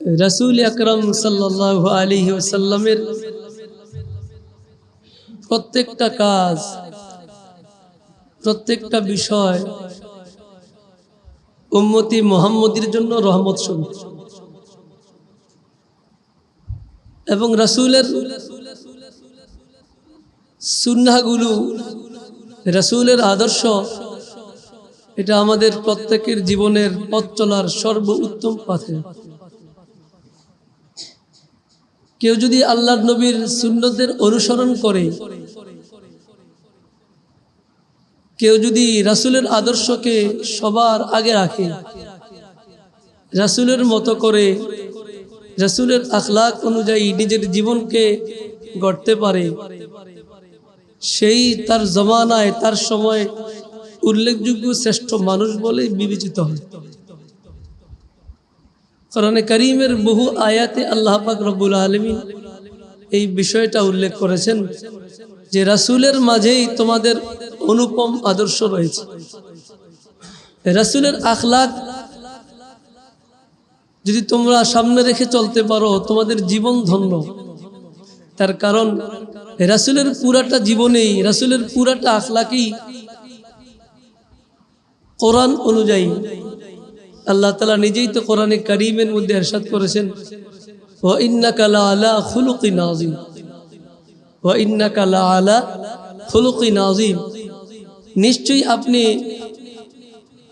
রসুল আকরম সাল্লাহ আলী ওসাল্লামের প্রত্যেকটা কাজ, প্রত্যেকটা বিষয় উম্মতি মোহাম্মদের জন্য রহমত স্বরূপ। এবং রসুলের সুন্নাগুলো রসুলের আদর্শ, এটা আমাদের প্রত্যেকের জীবনের পথ চলার সর্ব উত্তম পথে। কেউ যদি আল্লাহ নবীর সুন্নতের অনুসরণ করে, কেউ যদি রাসুলের আদর্শকে সবার আগে রাখে, রাসুলের মতো করে, রাসুলের আখলাক অনুযায়ী নিজের জীবনকে গড়তে পারে, সেই তার জমানায়, তার সময় উল্লেখযোগ্য শ্রেষ্ঠ মানুষ বলে বিবেচিত হয়। কোরআনে করিমের বহু আয়াতে আল্লাহ পাক রব্বুল আলমী এই বিষয়টা উল্লেখ করেছেন যে রাসুলের মাঝেই তোমাদের অনুপম আদর্শ রয়েছে। রাসুলের আখলাক যদি তোমরা সামনে রেখে চলতে পারো, তোমাদের জীবন ধন্য। তার কারণ, রাসুলের পুরাটা জীবনেই, রাসুলের পুরাটা আখলাকেই কোরআন অনুযায়ী আল্লাহ তালা নিজেই তো কোরআনে করিমের মধ্যে এরশাদ করেছেন। ও ইন্নাকালা আলা খুলুকি নাজিম ও ইন্নাকালা আলা খুলুকি নাজিম নিশ্চয়ই আপনি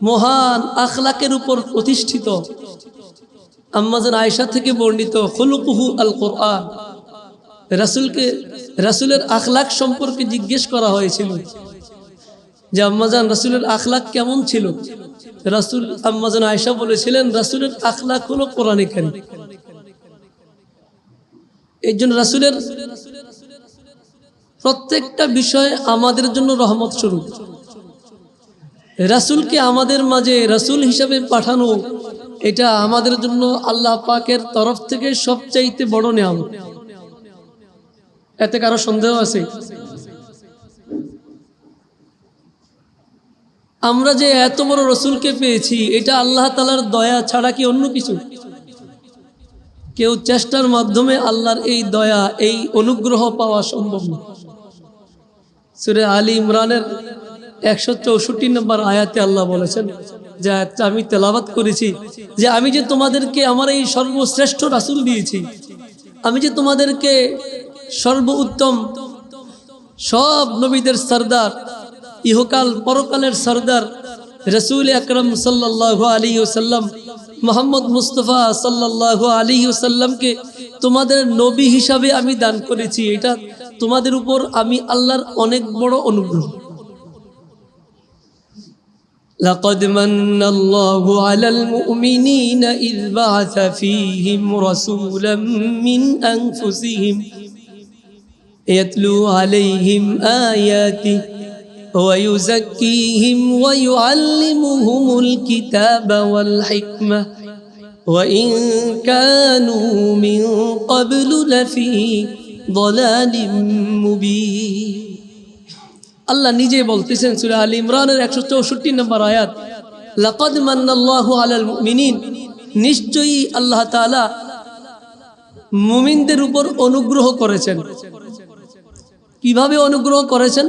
মহান আখলাকের উপর প্রতিষ্ঠিত। আম্মাজান আয়সা থেকে বর্ণিত খুলুকুহু আল কোরআন। রাসুলকে, রাসুলের আখলাক সম্পর্কে জিজ্ঞেস করা হয়েছিল। যে আম্মাজান রাসুলের আখলাক কেমন ছিল? রাসুল আম্মাজান আয়সা বলেছিলেন, রাসুলের আখলাক হলো কোরআনে কারি এই জন্য রাসুলের প্রত্যেকটা বিষয়ে আমাদের জন্য রহমত স্বরূপ। রাসুলকে আমাদের মাঝে রাসুল হিসাবে পাঠানো, এটা আমাদের জন্য আল্লাহ পাকের তরফ থেকে সবচাইতে বড় নেয়াম এতে কারও সন্দেহ আছে? আমরা যে এত বড় রসুলকে পেয়েছি, এটা আল্লাহ তালার দয়া ছাড়া কি অন্য কিছু? কেউ চেষ্টার মাধ্যমে আল্লাহর এই দয়া, এই অনুগ্রহ পাওয়া সম্ভব না। সুরে আলী ইমরানের একশো চৌষট্টি নম্বর আয়াতে আল্লাহ বলেছেন যে, আয়াতটা আমি তেলাবাত করেছি যে, আমি যে তোমাদেরকে আমার এই সর্বশ্রেষ্ঠ রাসুল দিয়েছি, আমি যে তোমাদেরকে সর্ব উত্তম সব নবীদের সর্দার ইহকাল পরকালের সর্দার রসুল আকরম সাল্লাহ আলী ওসাল্লাম মোহাম্মদ মুস্তফা সাল্লাহ আলী ওসাল্লামকে তোমাদের নবী হিসাবে আমি দান করেছি এটা তোমাদের উপর আমি আল্লাহর অনেক বড় অনুগ্রহ لقد من الله على المؤمنين إذ بعث فيهم رسولا من أنفسهم يتلو عليهم آياته ويزكيهم ويعلمهم الكتاب والحكمة وإن كانوا من قبل لفي ضلال مبين আল্লাহ নিজে বলতেছেন সুরা আলী ইমরানের একশো চৌষট্টি নম্বর আয়াত লাকদ মান্নাল্লাহু আলাল মুমিনিন নিশ্চয়ই আল্লাহ তাআলা মুমিনদের উপর অনুগ্রহ করেছেন কিভাবে অনুগ্রহ করেছেন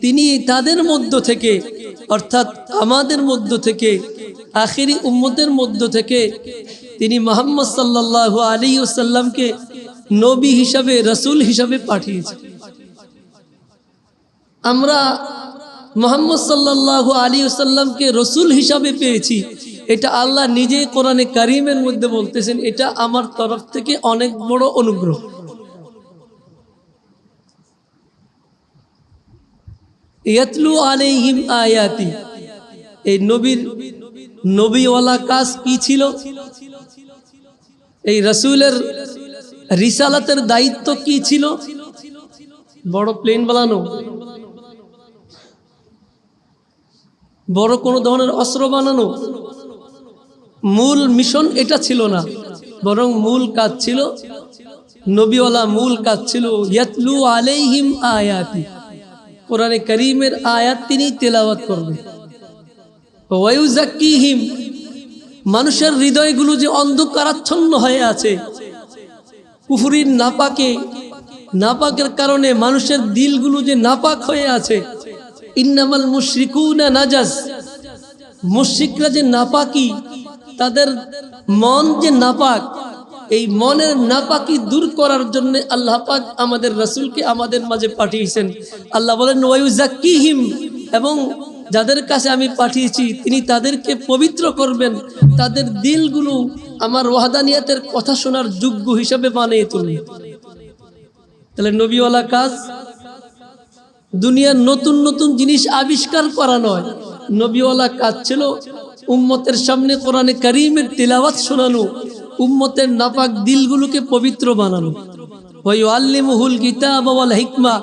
তিনি তাদের মধ্য থেকে, অর্থাৎ আমাদের মধ্য থেকে, আখিরি উম্মতের মধ্য থেকে, তিনি মোহাম্মদ সাল্লাহ আলী ওসাল্লামকে নবী হিসাবে, রসুল হিসাবে পাঠিয়েছে আমরা মোহাম্মদ সাল্লাহ আলী ওসাল্লামকে রসুল হিসাবে পেয়েছি। এটা আল্লাহ নিজে কোরআনে কারিমের মধ্যে বলতেছেন, এটা আমার তরফ থেকে অনেক বড় অনুগ্রহ। ইয়াতলু আলাইহিম আয়াতি। এই নবীর নবীওয়ালা কাজ কি ছিল? এই রসুলের রিসালাতের দায়িত্ব কি ছিল? বড় প্লেন বানানো। বড় কোনো ধরনের অস্ত্র বানানো। মূল মিশন এটা ছিল না, বরং মূল কাজ ছিল, নবীওয়ালা মূল কাজ ছিল ইয়াতলু আলাইহিম আয়াতি। কোরআনে করিমের আয়াত তিনি তেলাওয়াত করবেন। ওয়ায়ুজাক্কিহিম মানুষের হৃদয়গুলো যে অন্ধকারাচ্ছন্ন হয়ে আছে, কুফুরির নাপাকে, নাপাকের কারণে মানুষের দিলগুলো যে নাপাক হয়ে আছে, ইন্নামাল মুশরিকুনা মুশরিকরা যে নাপাকি, তাদের মন যে নাপাক এই মনের নাপাকি দূর করার জন্য আল্লাহ পাক আমাদের রাসূলকে আমাদের মাঝে পাঠিয়েছেন। আল্লাহ বলেন ওয়ায়ুজাক্কিহিম এবং যাদের কাছে আমি পাঠিয়েছি, তিনি তাদেরকে পবিত্র করবেন। তাদের দিলগুলো আমার ওয়াহাদানিয়াতের কথা শোনার যোগ্য হিসাবে বানিয়ে তুলবেন তাহলে নবীওয়ালা কাজ, দুনিয়ার নতুন নতুন জিনিস আবিষ্কার করা নয়। নবীওয়ালা কাজ ছিল উম্মতের সামনে কোরআনে কারিমের তিলাওয়াত শোনানো। উম্মতের নাপাক দিলগুলোকে পবিত্র বানানো। হিকমা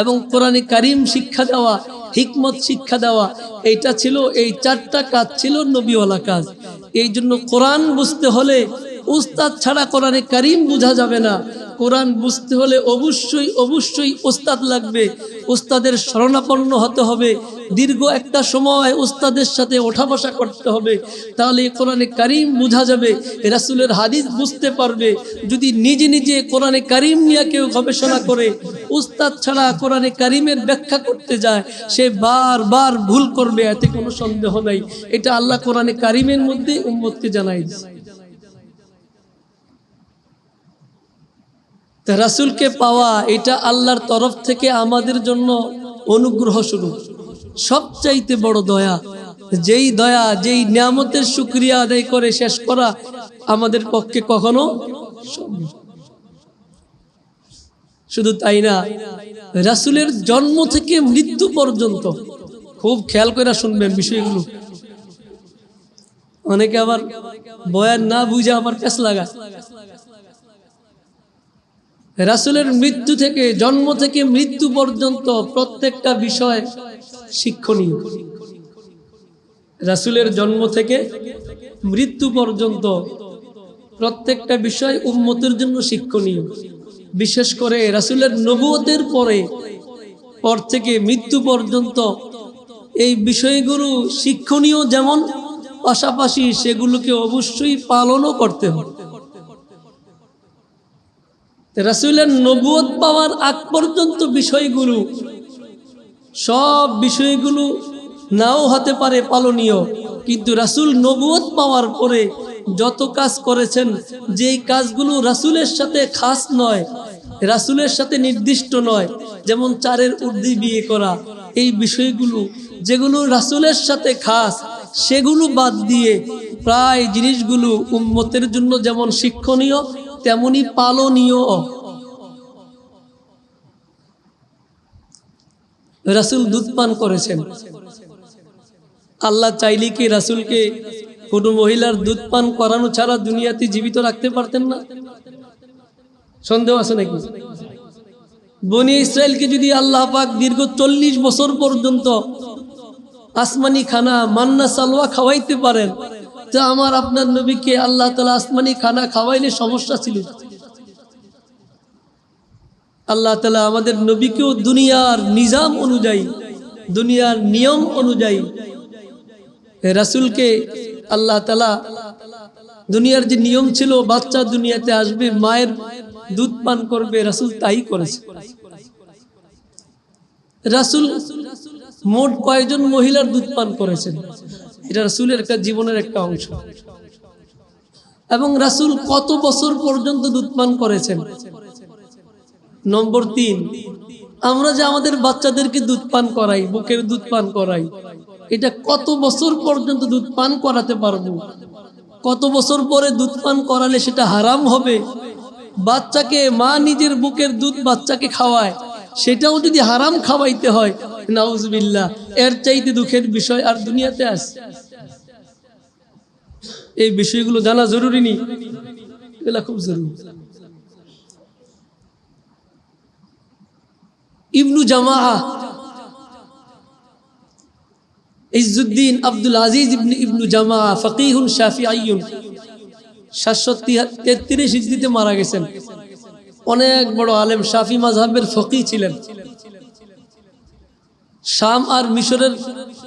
এবং কোরআনে কারিম শিক্ষা দেওয়া, হিকমত শিক্ষা দেওয়া, এইটা ছিল, এই চারটা কাজ ছিল নবীওয়ালা কাজ। এই জন্য কোরআন বুঝতে হলে উস্তাদ ছাড়া কোরআনে কারিম বোঝা যাবে না। কোরআন বুঝতে হলে অবশ্যই অবশ্যই ওস্তাদ লাগবে। ওস্তাদের শরণাপন্ন হতে হবে। দীর্ঘ একটা সময় ওস্তাদের সাথে ওঠা বসা করতে হবে। তাহলে কোরআনে কারিম বোঝা যাবে, রাসুলের হাদিস বুঝতে পারবে। যদি নিজে নিজে কোরআনে কারিম নিয়ে কেউ গবেষণা করে উস্তাদ ছাড়া কোরআনে কারিমের ব্যাখ্যা করতে যায়, সে বারবার ভুল করবে, এতে কোনো সন্দেহ নাই। এটা আল্লাহ কোরআনে কারিমের মধ্যে উম্মতকে জানাই দিচ্ছে তা রাসুলকে পাওয়া এটা আল্লাহর তরফ থেকে আমাদের জন্য অনুগ্রহ শুরু সবচাইতে বড় দয়া, যেই দয়া, যেই নিয়ামতের শুক্রিয়া আদায় করে শেষ করা আমাদের পক্ষে কখনো শুধু তাই না, রাসুলের জন্ম থেকে মৃত্যু পর্যন্ত খুব খেয়াল করে শুনবেন বিষয়গুলো। অনেকে আবার বয়ান না বুঝে আবার পেস লাগায় রাসুলের মৃত্যু থেকে, জন্ম থেকে মৃত্যু পর্যন্ত প্রত্যেকটা বিষয় শিক্ষণীয়। রাসুলের জন্ম থেকে মৃত্যু পর্যন্ত প্রত্যেকটা বিষয় উন্মতের জন্য শিক্ষণীয়। বিশেষ করে রাসুলের নবুয়তের পরে, পর থেকে মৃত্যু পর্যন্ত এই বিষয়গুলো শিক্ষণীয় যেমন, পাশাপাশি সেগুলোকে অবশ্যই পালনও করতে হবে। রাসুলের নবুয়ত পাওয়ার আগ পর্যন্ত বিষয়গুলো, সব বিষয়গুলো নাও হতে পারে পালনীয়। কিন্তু রাসুল নবুয়ত পাওয়ার পরে যত কাজ করেছেন, যেই কাজগুলো রাসুলের সাথে খাস নয়, রাসুলের সাথে নির্দিষ্ট নয়, যেমন চারের উর্দি বিয়ে করা, এই বিষয়গুলো যেগুলো রাসুলের সাথে খাস, সেগুলো বাদ দিয়ে প্রায় জিনিসগুলো উম্মতের জন্য যেমন শিক্ষণীয় তেমনি পালনীয়। রাসুল দুধ পান করেছেন। আল্লাহ চাইলে কি রাসুলকে কোনো মহিলার দুধ পান করানো ছাড়া দুনিয়াতে জীবিত রাখতে পারতেন না? সন্দেহ আছে নাকি? বনি ইসরায়েলকে যদি আল্লাহ পাক দীর্ঘ চল্লিশ বছর পর্যন্ত আসমানি খানা, মান্না, সালোয়া খাওয়াইতে পারেন তা আমার আপনার নবীকে আল্লাহ তালা আসমানি খানা খাওয়াইলে সমস্যা ছিল। আল্লাহ তালা আমাদের নবীকেও দুনিয়ার নিজাম অনুযায়ী, দুনিয়ার নিয়ম অনুযায়ী রাসুলকে আল্লাহ তালা দুনিয়ার যে নিয়ম ছিল, বাচ্চা দুনিয়াতে আসবে, মায়ের দুধ পান করবে, রাসুল তাই করেছে। রাসুল মোট কয়েকজন মহিলার দুধ পান করেছেন? এটা রাসুলের একটা জীবনের একটা অংশ। এবং রাসুল কত বছর পর্যন্ত দুধ পান করেছেন? নম্বর তিন, আমরা যে আমাদের বাচ্চাদেরকে দুধ পান করাই, বুকের দুধ পান করাই, এটা কত বছর পর্যন্ত দুধ পান করাতে পারব? কত বছর পরে দুধ পান করালে সেটা হারাম হবে? বাচ্চাকে মা নিজের বুকের দুধ বাচ্চাকে খাওয়ায় সেটাও যদি হারাম খাওয়াইতে হয় নাউজবিল্লা এর চাইতে দুঃখের বিষয় আর দুনিয়াতে আস। এই বিষয়গুলো জানা জরুরি নি? এগুলা খুব জরুরি। ইবনু জামা ইজুদ্দিন আব্দুল আজিজ ইবনু ইবনু জামা ফকিহুন শাফি আইয়ুন সাতশো তেত্রিশ ইজদিতে মারা গেছেন। অনেক বড় আলেম শাফি মাঝহাবের ফকি ছিলেন। শাম আর মিশরের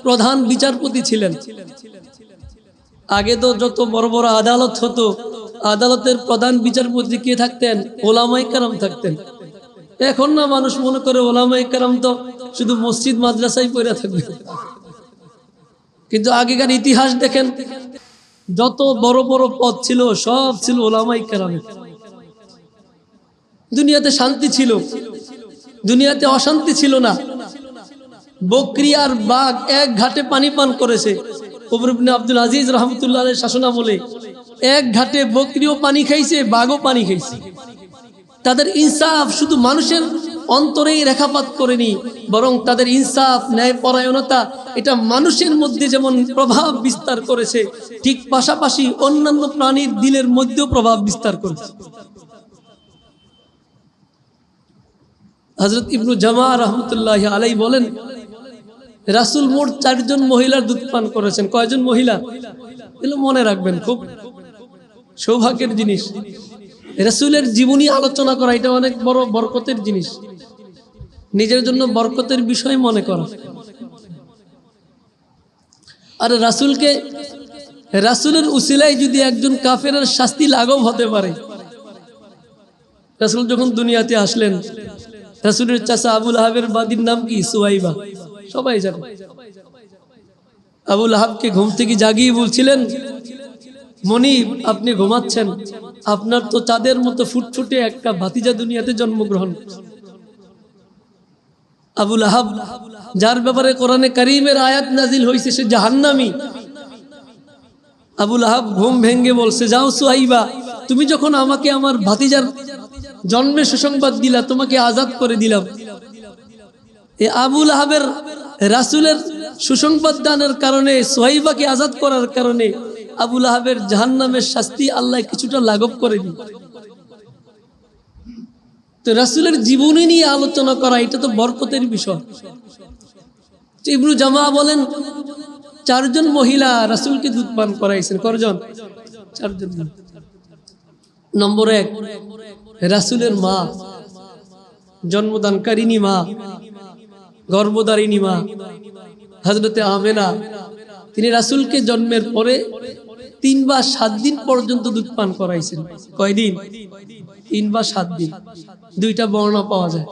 প্রধান বিচারপতি ছিলেন। আগে তো যত বড় বড় আদালত হতো, আদালতের প্রধান বিচারপতি কে থাকতেন? ওলামাই কারাম থাকতেন। এখন না মানুষ মনে করে ওলামাই কারাম তো শুধু মসজিদ মাদ্রাসায় পড়ে থাকবে। কিন্তু আগেকার ইতিহাস দেখেন, যত বড় বড় পদ ছিল, সব ছিল ওলামাই কারামের। দুনিয়াতে শান্তি ছিল। দুনিয়াতে অশান্তি ছিল না। বকরি আর বাঘ এক ঘাটে পানি পান করেছে। ওমর আব্দুল আজিজ রহমতুল্লাহ শাসনা বলে এক ঘাটে বকরিও পানি খাইছে, বাঘও পানি খাইছে। তাদের ইনসাফ শুধু মানুষের অন্তরেই রেখাপাত করেনি, বরং তাদের ইনসাফ, ন্যায়পরায়ণতা, এটা মানুষের মধ্যে যেমন প্রভাব বিস্তার করেছে, ঠিক পাশাপাশি অন্যান্য প্রাণীর দিলের মধ্যেও প্রভাব বিস্তার করেছে। হজরত ইবনু জামা রহমতুল্লাহ আলাই বলেন, রাসুল মোট চারজন মহিলার দুধ পান করেছেন। কয়জন মহিলা? এগুলো মনে রাখবেন খুব সৌভাগ্যের জিনিস। রাসুলের জীবনী আলোচনা করা এটা অনেক বড় বরকতের জিনিস। নিজের জন্য বরকতের বিষয় মনে করা। আর রাসুলকে, রাসুলের উসিলায় যদি একজন কাফের শাস্তি লাঘব হতে পারে, রাসুল যখন দুনিয়াতে আসলেন রাসুলের চাষা আবুল আহাবের বাদির নাম কি? সুয়াইবা। সবাই জানে। আবুল আহাবকে ঘুম থেকে জাগিয়ে বলছিলেন মনি আপনি ঘুমাচ্ছেন। আপনার তো চাঁদের মতো ফুটফুটে একটা ভাতিজা দুনিয়াতে জন্মগ্রহণ। আবুল আহাব, যার ব্যাপারে কোরআনে করিমের আয়াত নাজিল হয়েছে সে জাহান্নামি। আবুল আহাব ঘুম ভেঙ্গে বলছে, যাও সুহাইবা তুমি যখন আমাকে আমার ভাতিজার জন্মের সুসংবাদ দিলা, তোমাকে আজাদ করে দিলাম। এ আবুল আহাবের রাসুলের সুসংবাদ দানের কারণে, সোহাইবাকে আজাদ করার কারণে আবুল আহাবের জাহান্নামের শাস্তি আল্লাহ কিছুটা লাঘব করে দিন তো রাসুলের জীবনী নিয়ে আলোচনা করা, এটা তো বরকতের বিষয়। ইবনু জামা বলেন, চারজন মহিলা রাসুলকে দুধ পান করাইছেন। কজন চারজন। নম্বর এক। রাসুলের মা জন্মদানকারিনী মা গর্ভদারিণী মা হজরতে আমেনা, তিনি রাসুলকে জন্মের পরে তিন বা সাত দিন পর্যন্ত দুধ পান করাইছেন। কয়দিন? তিন বা সাত দিন। দুইটা বর্ণনা পাওয়া যায়।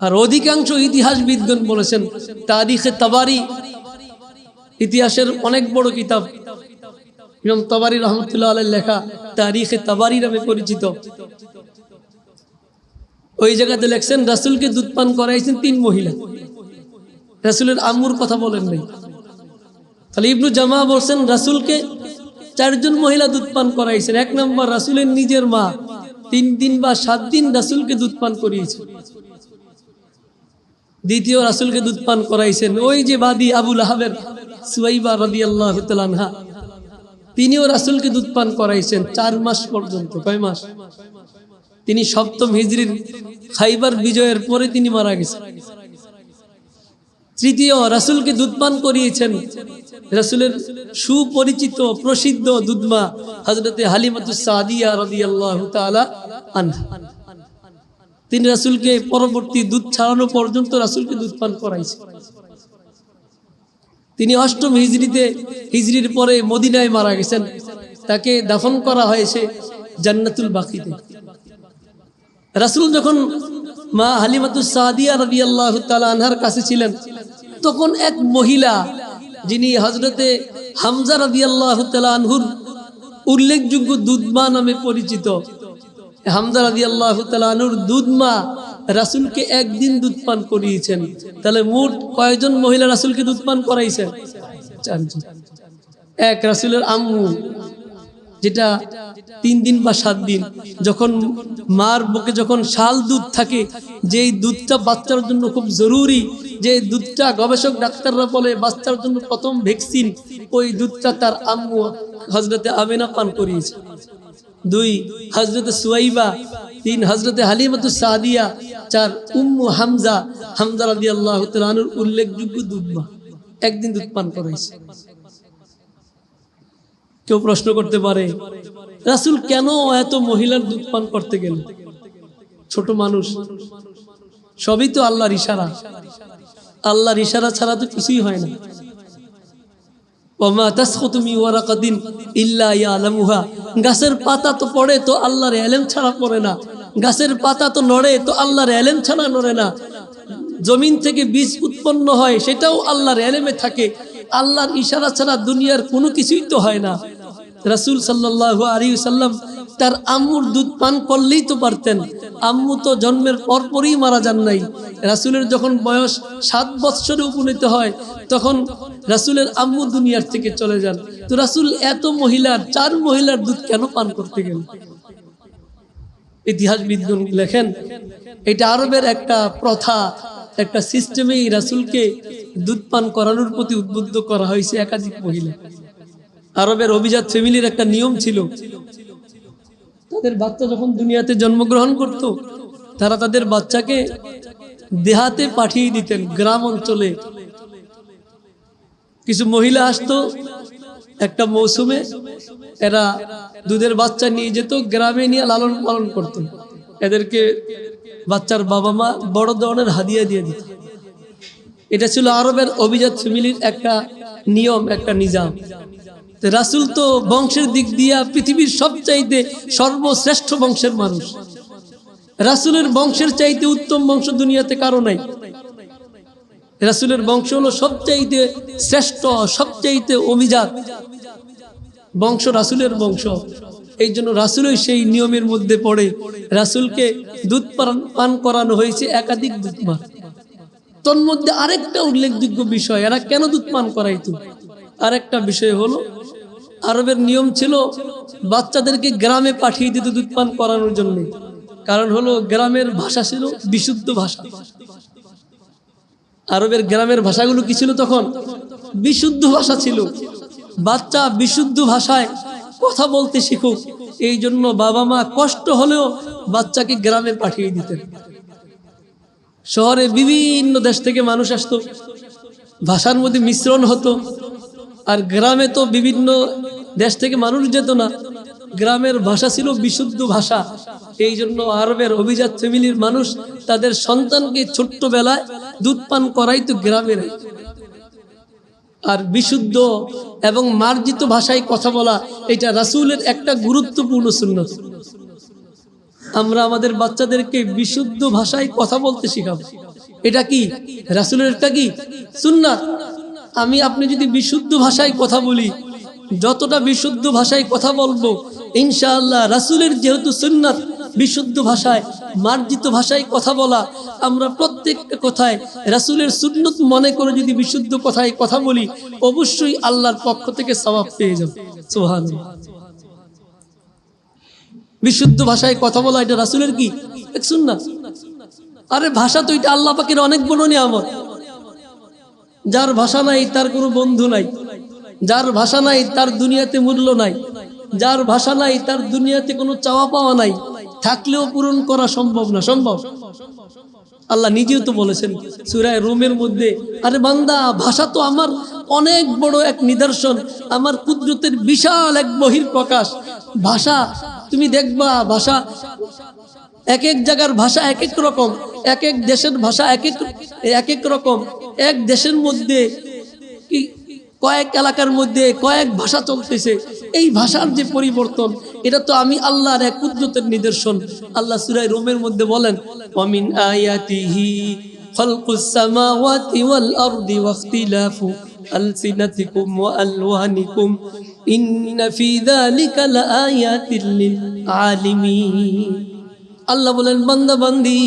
আর অধিকাংশ ইতিহাসবিদগণ বলেছেন, তারিখে তাবারি, ইতিহাসের অনেক বড় কিতাব ইমাম তাবারি রহমতুল্লাহ আলের লেখা তারিখে তাবারি নামে পরিচিত। ওই জায়গাতে লেখছেন, রাসুলকে দুধ পান করাইছেন তিন মহিলা। রাসুলের আম্মুর কথা বলেন নাই। তাহলে ইবনু জামা বলছেন, রাসুলকে চারজন মহিলা দুধ পান করাইছেন। এক নম্বর রাসুলের নিজের মা। তিন দিন বা সাত দিন রাসুলকে দুধ পান করিয়েছে দ্বিতীয় রাসুলকে দুধ পান করাইছেন। ওই যে বাদী আবুল আহাবের সুয়াইবা রদি আল্লাহ তালানহা তিনিও রাসুলকে দুধ পান করাইছেন চার মাস পর্যন্ত, কয় মাস? তিনি সপ্তম হিজড়ির খাইবার বিজয়ের পরে তিনি মারা গেছেন। তৃতীয়, রাসুলকে দুধপান করিয়েছেন রাসুলের সুপরিচিত প্রসিদ্ধ দুধমা হজরতে তিনি রাসুলকে পরবর্তী দুধ ছাড়ানো পর্যন্ত রাসুলকে দুধ পান করাইছে তিনি অষ্টম হিজড়িতে হিজড়ির পরে মদিনায় মারা গেছেন। তাকে দাফন করা হয়েছে জান্নাতুল বাকিতে। রাসুল যখন মা হালিমাতুস সাদিয়া রবি আল্লাহ আনহার কাছে ছিলেন, তখন এক মহিলা যিনি হজরতে হামজা রবি আল্লাহ আনহুর উল্লেখযোগ্য দুধমা নামে পরিচিত। হামজা রবি আল্লাহ আনহুর দুধমা রাসুলকে একদিন দুধ পান করিয়েছেন। তাহলে মোট কয়জন মহিলা রাসুলকে দুধ পান করাইছেন? এক রাসুলের আম্মু, যেটা তিন দিন বা সাত দিন, যখন মার বুকে যখন শাল দুধ থাকে, যেই দুধটা বাচ্চার জন্য খুব জরুরি যে দুধটা গবেষক, ডাক্তাররা বলে বাচ্চার জন্য প্রথম ভ্যাকসিন, ওই দুধটা তার আম্মু হজরতে আমেনা পান করিয়েছে। দুই হজরতে সুয়াইবা, তিন হজরতে হালিমাতু সাদিয়া চার উম্মু হামজা হামজা রাদি আল্লাহ উল্লেখযোগ্য দুধমা। একদিন দুধ পান করাইছে। কেউ প্রশ্ন করতে পারে, রাসুল কেন এত মহিলার দুধ পান করতে গেল? ছোট মানুষ, সবই তো আল্লাহর ইশারা। আল্লাহর ইশারা ছাড়া তো কিছুই হয় না। গাছের পাতা তো পড়ে, তো আল্লাহর এলেম ছাড়া পড়ে না। গাছের পাতা তো নড়ে, তো আল্লাহর এলেম ছাড়া নড়ে না। জমিন থেকে বীজ উৎপন্ন হয়, সেটাও আল্লাহর এলেমে থাকে। আল্লাহর ইশারা ছাড়া দুনিয়ার কোনো কিছুই তো হয় না। রাসূল সাল্লাল্লাহু আলাইহি সাল্লাম তার আম্মুর দুধ পান করলেই তো পারতেন। আম্মু তো জন্মের পরপরই মারা যান নাই। রাসূলের যখন বয়স সাত বৎসরে উপনীত হয়, তখন রাসূলের আম্মু দুনিয়ার থেকে চলে যান। তো রাসূল এত মহিলার, চার মহিলার দুধ কেন পান করতে গেলেন? ইতিহাসবিদগণ লেখেন, এটা আরবের একটা প্রথা, একটা সিস্টেমেই রাসূলকে দুধ পান করানোর প্রতি উদ্বুদ্ধ করা হয়েছে একাধিক মহিলা। আরবের অভিজাত ফ্যামিলির একটা নিয়ম ছিল, তাদের বাচ্চা যখন দুনিয়াতে জন্মগ্রহণ করত, তারা তাদের বাচ্চাকে দেহাতে পাঠিয়ে দিতেন গ্রাম অঞ্চলে। কিছু মহিলা আসতো একটা মৌসুমে এরা দুধের বাচ্চা নিয়ে যেত, গ্রামে নিয়ে লালন পালন করত। এদেরকে বাচ্চার বাবা মা বড় ধরনের হাদিয়া দিয়ে দিত। এটা ছিল আরবের অভিজাত ফ্যামিলির একটা নিয়ম, একটা নিজাম। রাসুল তো বংশের দিক দিয়া পৃথিবীর সবচাইতে সর্বশ্রেষ্ঠ বংশের মানুষ। রাসুলের বংশের চাইতে উত্তম বংশ দুনিয়াতে কারও নাই। রাসুলের বংশ হলো সবচাইতে শ্রেষ্ঠ, সবচাইতে অভিজাত। বংশ রাসুলের বংশ। এই জন্য রাসুলই সেই নিয়মের মধ্যে পড়ে। রাসুলকে দুধ পান করানো হয়েছে একাধিক দুধ পান। তন্মধ্যে আরেকটা উল্লেখযোগ্য বিষয়, এরা কেন দুধ পান করাইতো? আরেকটা বিষয় হলো, আরবের নিয়ম ছিল বাচ্চাদেরকে গ্রামে পাঠিয়ে দিত দুধ পান করানোর জন্য। কারণ হলো, গ্রামের ভাষা ছিল বিশুদ্ধ ভাষা। আরবের গ্রামের ভাষাগুলো কি ছিল তখন? বিশুদ্ধ ভাষা ছিল। বাচ্চা বিশুদ্ধ ভাষায় কথা বলতে শিখুক। এই জন্য বাবা মা কষ্ট হলেও বাচ্চাকে গ্রামে পাঠিয়ে দিতেন। শহরে বিভিন্ন দেশ থেকে মানুষ আসতো। ভাষার মধ্যে মিশ্রণ হতো। আর গ্রামে তো বিভিন্ন দেশ থেকে মানুষ যেত না। গ্রামের ভাষা ছিল বিশুদ্ধ ভাষা। এই জন্য আরবের অভিজাত ফ্যামিলির মানুষ তাদের সন্তানকে ছোট্টবেলায় দুধ পান করাই তো গ্রামের। আর বিশুদ্ধ এবং মার্জিত ভাষায় কথা বলা এটা রাসূলের একটা গুরুত্বপূর্ণ শূন্য আমরা আমাদের বাচ্চাদেরকে বিশুদ্ধ ভাষায় কথা বলতে শিখাবো। এটা কি রাসূলের একটা কি? সুন্নাত? আমি, আপনি যদি বিশুদ্ধ ভাষায় কথা বলি যতটা বিশুদ্ধ ভাষায় কথা বলব, ইনশাআল্লাহ রাসূলের যেহেতু সুন্নাত, বিশুদ্ধ ভাষায়, মার্জিত ভাষায় কথা বলা, আমরা প্রত্যেকটা কথায় রাসূলের সুন্নত মনে করে যদি বিশুদ্ধ কথায় কথা বলি, অবশ্যই আল্লাহর পক্ষ থেকে সওয়াব পেয়ে যাব। সুবহানাল্লাহ। বিশুদ্ধ ভাষায় কথা বলা এটা রাসূলের কি? সুন্নাত। আরে ভাষা তো এটা আল্লাহ পাকের অনেক বড় নিয়ামত। যার ভাষা নাই, তার কোনো বন্ধু নাই। যার ভাষা নাই, তার দুনিয়াতে মূল্য নাই। যার ভাষা নাই, তার দুনিয়াতে কোনো চাওয়া পাওয়া নাই। থাকলেও পূরণ করা সম্ভব না, সম্ভব। আল্লাহ নিজেও তো বলেছেন সুরায় রোমের মধ্যে, আরে বান্দা, ভাষা তো আমার অনেক বড় এক নিদর্শন, আমার কুদরতের বিশাল এক বহির প্রকাশ ভাষা, তুমি দেখবা, ভাষা এক এক জায়গার ভাষা এক এক রকম, এক এক দেশের ভাষা এক এক এক এক রকম। এক দেশের মধ্যে কি কয়েক এলাকার মধ্যে কয়েক ভাষা চলতেছে এই ভাষার যে পরিবর্তন এটা তো আমি আল্লাহর এক কুদরতের নিদর্শন আল্লাহ সুরাই রোমের মধ্যে বলেন অমিন আয়াতিহি খালকুস সামাওয়াতি ওয়াল আরদি ওয়াখতিলাফু ألسنتكم وألوانكم إن في ذلك لآيات للعالمين আল্লাহ বলেন বান্দা বান্দি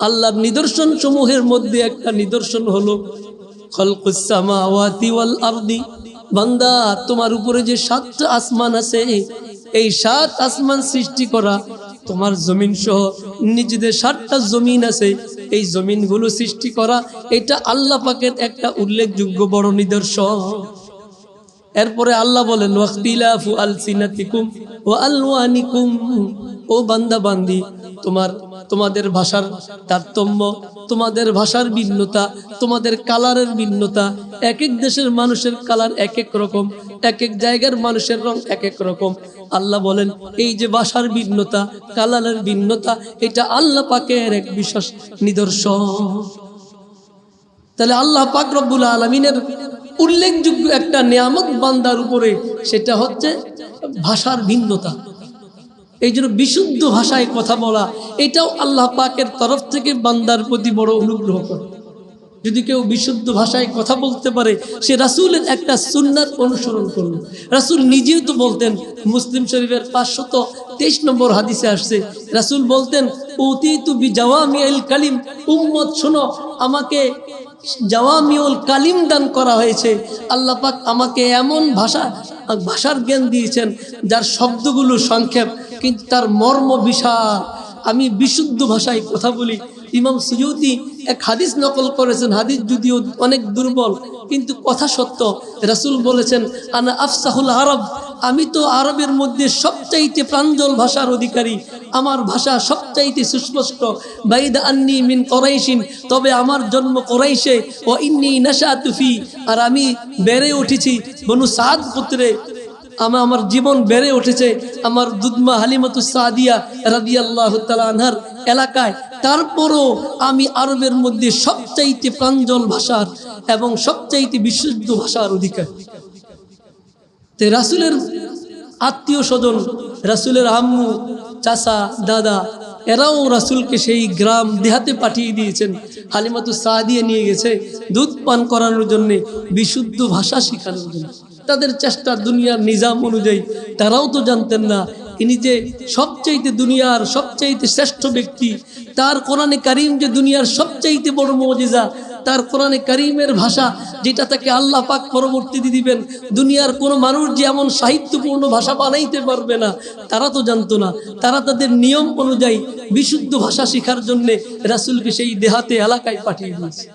আল্লাহর নিদর্শন সমূহের মধ্যে একটা নিদর্শন হলো খলকুস ওয়াল আরদি। বান্দা, তোমার উপরে যে সাতটা আসমান আছে, এই সাত আসমান সৃষ্টি করা, তোমার জমিন সহ নিজেদের সাতটা জমিন আছে, এই জমিনগুলো সৃষ্টি করা, এটা আল্লাহ পাকের একটা উল্লেখযোগ্য বড় নিদর্শন। এরপরে আল্লাহ বলেন ওয়াক্তিলাফু আলসিনাতিকুম ওয়া আলওয়ানিকুম। ও বান্দা বান্দি তোমার, তোমাদের ভাষার তারতম্য, তোমাদের ভাষার ভিন্নতা, তোমাদের কালারের ভিন্নতা এক এক দেশের মানুষের কালার এক এক রকম এক এক জায়গার মানুষের রং এক এক রকম। আল্লাহ বলেন, এই যে ভাষার ভিন্নতা, কালারের ভিন্নতা, এটা আল্লাহ পাকের এক বিশেষ নিদর্শন। তাহলে আল্লাহ পাক রব্বুল আলমিনের উল্লেখযোগ্য একটা নিয়ামক বান্দার উপরে, সেটা হচ্ছে ভাষার ভিন্নতা। এই জন্য বিশুদ্ধ ভাষায় কথা বলা, এটাও আল্লাহ পাকের তরফ থেকে বান্দার প্রতি বড় অনুগ্রহ করে। যদি কেউ বিশুদ্ধ ভাষায় কথা বলতে পারে, সে রাসূলের একটা সুন্নাত অনুসরণ করল। রাসূল নিজেও তো বলতেন, মুসলিম শরীফের পাঁচশত তেইশ নম্বর হাদিসে আসছে, রাসূল বলতেন কালিম। উম্মত, শোনো, আমাকে জাওয়ামিউল কালিম দান করা হয়েছে। আল্লাহ পাক আমাকে এমন ভাষা, ভাষার জ্ঞান দিয়েছেন, যার শব্দগুলো সংক্ষেপ কিন্তু তার মর্ম বিশাল। আমি বিশুদ্ধ ভাষায় কথা বলি। ইমাম সুজুতি এক হাদিস নকল করেছেন। হাদিস যদিও অনেক দুর্বল, কিন্তু কথা সত্য। রাসূল বলেছেন, আনা আফসাহুল আরব। আমি তো আরবের মধ্যে সবচাইতে প্রাঞ্জল ভাষার অধিকারী। আমার ভাষা সবচাইতে সুস্পষ্ট। বাইদা আন্নি মিন করাইশিন। তবে আমার জন্ম করাইশে। ও ইন্নি নাশা তুফি আর আমি বেড়ে উঠেছি বনু সাদ পুত্রে। আমার আমার জীবন বেড়ে উঠেছে। আমার দুধমা হালিমাতু সাদিয়া রাদিয়াল্লাহ তাআলা এলাকায়। তারপরও আমি আরবের মধ্যে সবচাইতে প্রাঞ্জল ভাষার এবং সবচাইতে বিশুদ্ধ ভাষার অধিকার। তো রাসুলের আত্মীয় স্বজন, রাসুলের আম্মু, চাচা, দাদা, এরাও রাসুলকে সেই গ্রাম দেহাতে পাঠিয়ে দিয়েছেন। হালিমাতু সাদিয়া নিয়ে গেছে দুধ পান করানোর জন্যে বিশুদ্ধ ভাষা শেখানোর জন্য। তাদের চেষ্টা দুনিয়ার নিজাম অনুযায়ী। তারাও তো জানতেন না, ইনি যে সবচাইতে দুনিয়ার সবচাইতে শ্রেষ্ঠ ব্যক্তি, তার কোরআনে কারিম যে দুনিয়ার সবচাইতে বড় মজিজা, তার কোরআনে কারিমের ভাষা যেটা তাকে আল্লাহ পাক পরবর্তীতে দিবেন, দুনিয়ার কোনো মানুষ যে এমন সাহিত্যপূর্ণ ভাষা বানাইতে পারবে না, তারা তো জানতো না। তারা তাদের নিয়ম অনুযায়ী বিশুদ্ধ ভাষা শেখার জন্যে রাসুলকে সেই দেহাতে এলাকায় পাঠিয়ে দিয়েছে।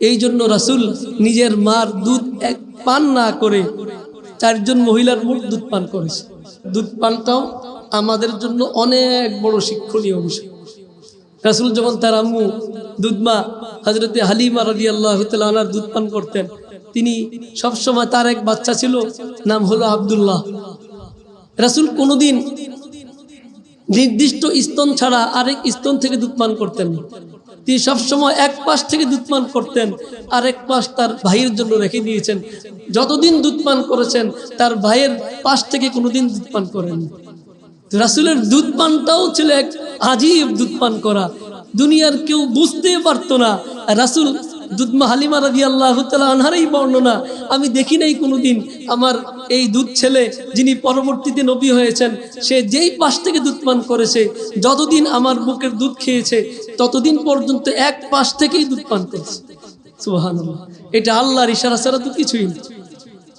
এই জন্য রাসুল নিজের মার দুধ এক পান না করে চারজন মহিলার মুখ দুধ পান করেছে। দুধ পানটাও আমাদের জন্য অনেক বড় শিক্ষণীয় বিষয়। রাসুল যখন তার আম্মু দুধমা হজরতে হালিমা রাজি আল্লাহ আনার দুধ পান করতেন, তিনি সবসময় তার এক বাচ্চা ছিল, নাম হলো আবদুল্লাহ। রাসুল কোনোদিন নির্দিষ্ট স্তন ছাড়া আরেক স্তন থেকে দুধ পান করতেন না। তিনি সবসময় এক পাশ থেকে দুধ পান করতেন আর এক পাশ তার ভাইয়ের জন্য রেখে দিয়েছেন। যতদিন দুধ পান করেছেন, তার ভাইয়ের পাশ থেকে কোনোদিন দুধপান করেন রাসুলের দুধপানটাও ছিল এক আজীব দুধপান করা। দুনিয়ার কেউ বুঝতে পারতো না। রাসুল দুধমা হালিমা রাজি আল্লাহ আনহারই বর্ণনা, আমি দেখি নাই কোনোদিন আমার এই দুধ ছেলে যিনি পরবর্তীতে নবী হয়েছেন, সে যেই পাশ থেকে দুধ পান করেছে, যতদিন আমার বুকের দুধ খেয়েছে, ততদিন পর্যন্ত এক পাশ থেকেই দুধ পান করেছে। সুহান এটা আল্লাহর ইশারা ছাড়া তো কিছুই না।